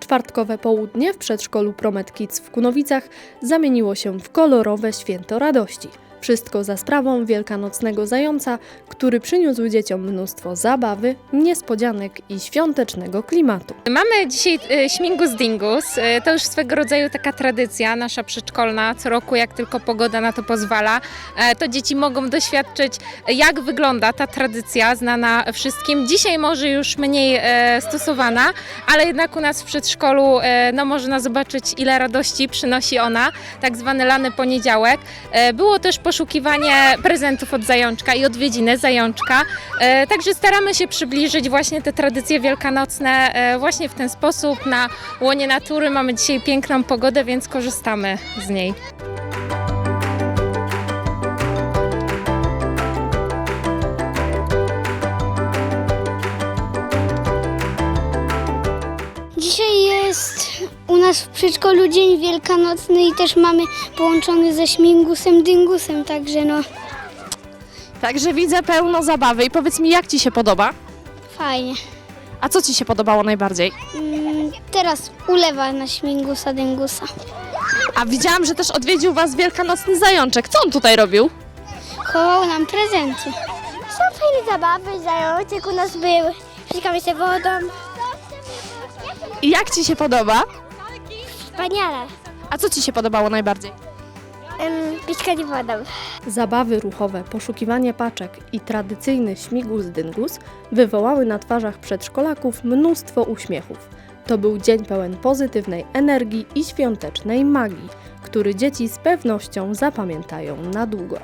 Czwartkowe południe w przedszkolu Promet Kids w Kunowicach zamieniło się w kolorowe święto radości. Wszystko za sprawą wielkanocnego zająca, który przyniósł dzieciom mnóstwo zabawy, niespodzianek i świątecznego klimatu. Mamy dzisiaj e, śmigus dingus. E, To już swego rodzaju taka tradycja nasza przedszkolna. Co roku, jak tylko pogoda na to pozwala, e, to dzieci mogą doświadczyć, jak wygląda ta tradycja znana wszystkim. Dzisiaj może już mniej stosowana, ale jednak u nas w przedszkolu no, można zobaczyć, ile radości przynosi ona, tak zwany lany poniedziałek. Było też poszukiwanie prezentów od zajączka i odwiedziny zajączka. E, Także staramy się przybliżyć właśnie te tradycje wielkanocne e, właśnie w ten sposób. Na łonie natury mamy dzisiaj piękną pogodę, więc korzystamy z niej. Dzisiaj u nas w przedszkolu Dzień Wielkanocny i też mamy połączony ze śmigusem dingusem, także no Także widzę pełno zabawy i powiedz mi, jak Ci się podoba? fajnie. A co Ci się podobało najbardziej? Mm, teraz ulewa na śmigusa dingusa. A widziałam, że też odwiedził Was wielkanocny zajączek. Co on tutaj robił? Chował nam prezenty. Są fajne zabawy, zajączek u nas był. Psikamy się wodą. I jak Ci się podoba? Wspaniale. A co Ci się podobało najbardziej? Um, Piskanie wodą. Zabawy ruchowe, poszukiwanie paczek i tradycyjny śmigus-dyngus wywołały na twarzach przedszkolaków mnóstwo uśmiechów. To był dzień pełen pozytywnej energii i świątecznej magii, który dzieci z pewnością zapamiętają na długo.